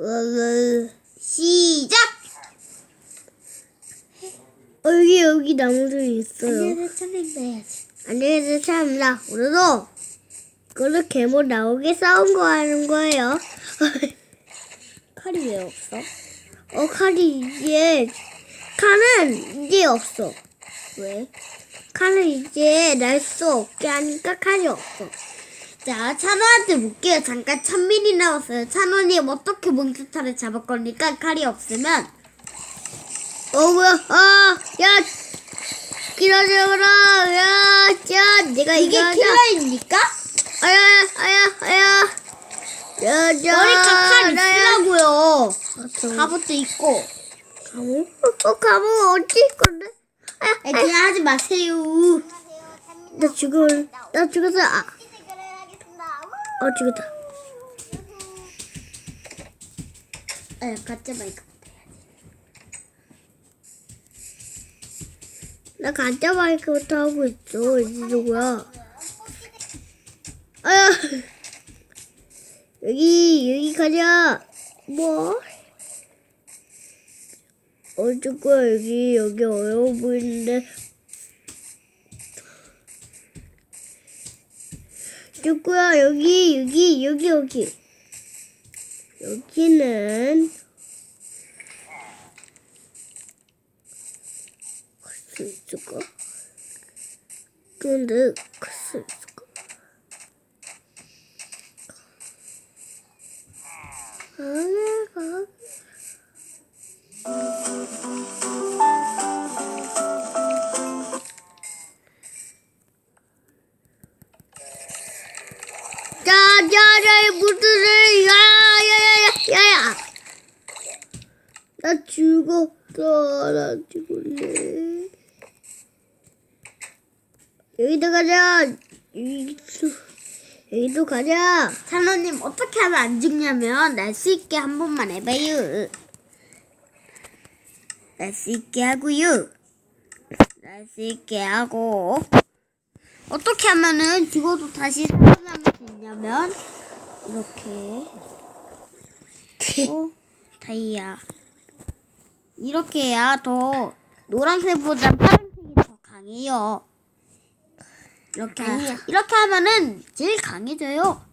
으, 시작! 어, 여기 여기 나무들이 있어요. 안녕하세요, 해야지. 안녕하세요, 차입니다. 오늘도 그걸로 괴물 나오게 싸운 거 하는 거예요. 칼이 왜 없어? 어, 칼이 이제 칼은 이제 없어. 왜? 칼은 이제 날 수 없게 하니까 칼이 없어. 자, 찬호한테 묻게요. 잠깐 천민이 나왔어요. 찬호님 어떻게 몬스터를 잡을 겁니까? 칼이 없으면. 어 뭐야? 아, 야, 기다려라. 야, 야, 내가 이게 이거. 킬러입니까? 아야, 아야, 아야. 야, 야, 그러니까 칼. 있으라고요. 저- 갑옷도 있고. 감옥? 어, 감옥 어디 건데? 아, 에, 그냥 하지 마세요. 나 죽어, 나 죽었어. 아, 어 죽었다. 에, 가짜 마이크. 나 가짜 마이크부터 하고 있어. 이제 누구야? 아야, 여기 여기 가자. 뭐? 어쩔 거야 여기 여기 어려워 보이는데. 쭈꾸야 여기 여기 여기 여기 여기는 갈수 있을까? 근데 갈수 있을까? 아, 자자자 무드를 야야야야야야. 나 죽었어. 나 죽을래. 여기도 가자. 여기도 여기도 가자. 찬호님 어떻게 하면 안 죽냐면 날수 있게 한 번만 해봐요. 날수 있게 하고요. 날수 있게 하고 어떻게 하면은 죽어도 다시 살아남을 수 있냐면 이렇게 어, 다이아 이렇게 해야 더 노란색보다 파란색이 더 강해요. 이렇게 하- 이렇게 하면은 제일 강해져요.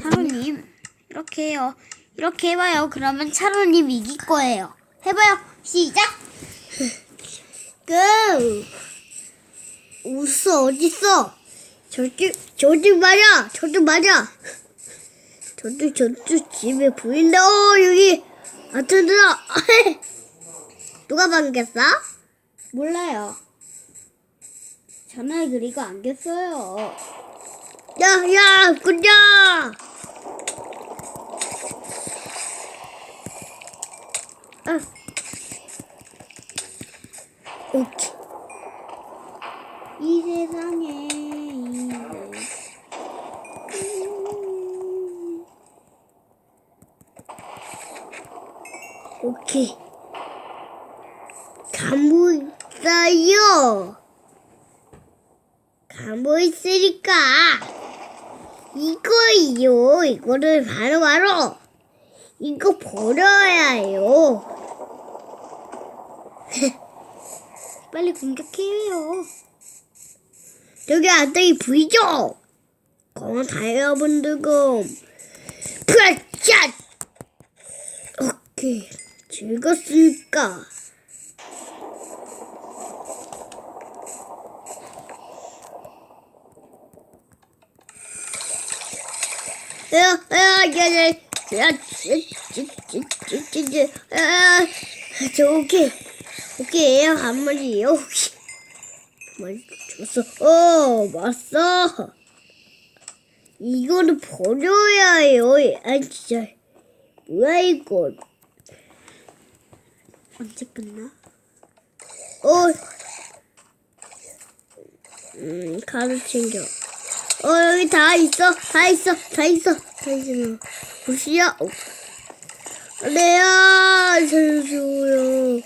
차로님 이렇게 해요. 이렇게 해봐요. 그러면 차로님 이길 거예요. 해봐요. 시작. 고 웃어 어딨어 저쪽 저쪽 맞아 저쪽 맞아 저쪽 저쪽 집에 보인다 어 여기 아트들아 누가 반겼어? 몰라요. 전화를 그리고 안겼어요. 야야 꾼자 아. 오케이 이 세상에 이 세- 오케이. 가무 있어요. 가무 있으니까 이거요. 이거를 바로 바로 이거 버려야 해요. 빨리 공격해요. 여기 안쪽이 보이죠? 검은 다이아몬드검 프라샷 오케이 즐겁습니까? 야, 야, 야, 야, 야, 야, 야, 저 오케이, 오케이, 한 마리요. 혹시 많이 줬어. 어, 맞어. 이거를 버려야 해요. 아, 진짜. 뭐야, 이거. 언제 끝나? 어. 음, 카드 챙겨. 어, 여기 다 있어. 다 있어. 다 있어. 다 있어. 어. 네야, 살려줘요.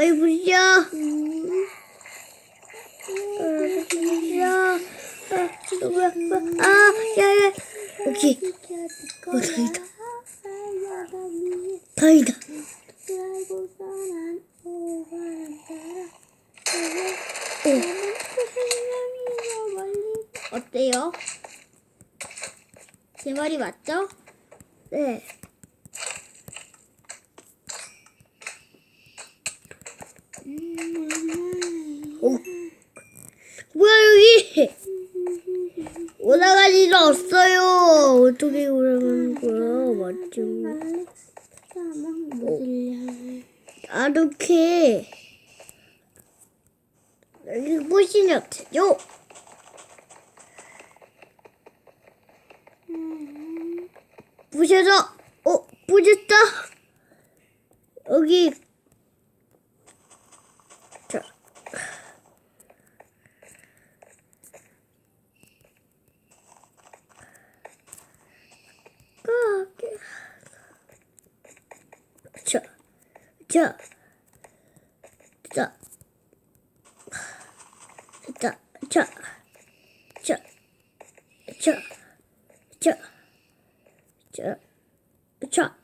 왜 부셔? 왜 부셔? 누구야? 아, 야, 야. 오케이. 어, 다이다. 다이다. 오. 어때요? 제 말이 맞죠? 네. 어떻게 올라가는 거야? 맞죠? 아, 이렇게. 여기 보시면 없어요. 부셔서, 어, 부셨다. 여기. 자. 자, 자, 자, 자, 자, 자, 자, 자, 자, 자,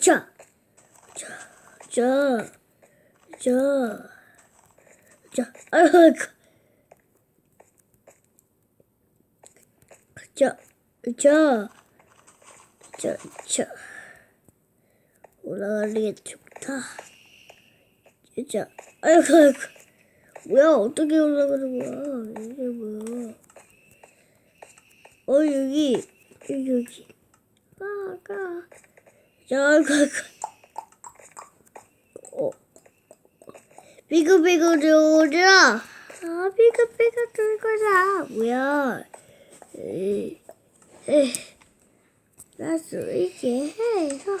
자, 자, 자, 자, 아이고, 자, 자, 자, 자, 올라가는 게 좋다. 진짜, 아이고, 아이고, 뭐야, 어떻게 올라가는 거야? 이게 뭐야? 어, 여기, 여기, 여기. 가, 가. 자, 아이고, 아이고. 어. 비글비글 돌자. 아, 비글비글 돌거라. 뭐야. 에이, 에이. 나 수 있게 해서.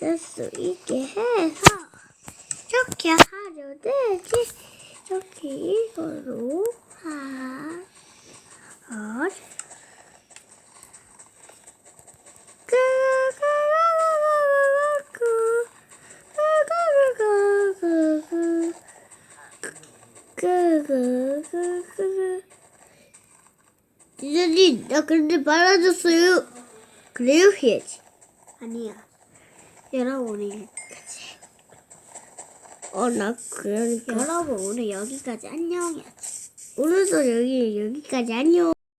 나 수 있게 해서. 이렇게 하려 되지. 이렇게 이거로 하. 어. 디자님, 나 근데 빨아줬어요. 그래요, 해야지. 아니야. 여러분 오늘 어, 나 그러니까. 여러분 오늘 여기까지 안녕이야. 오늘도 여기, 여기까지 안녕.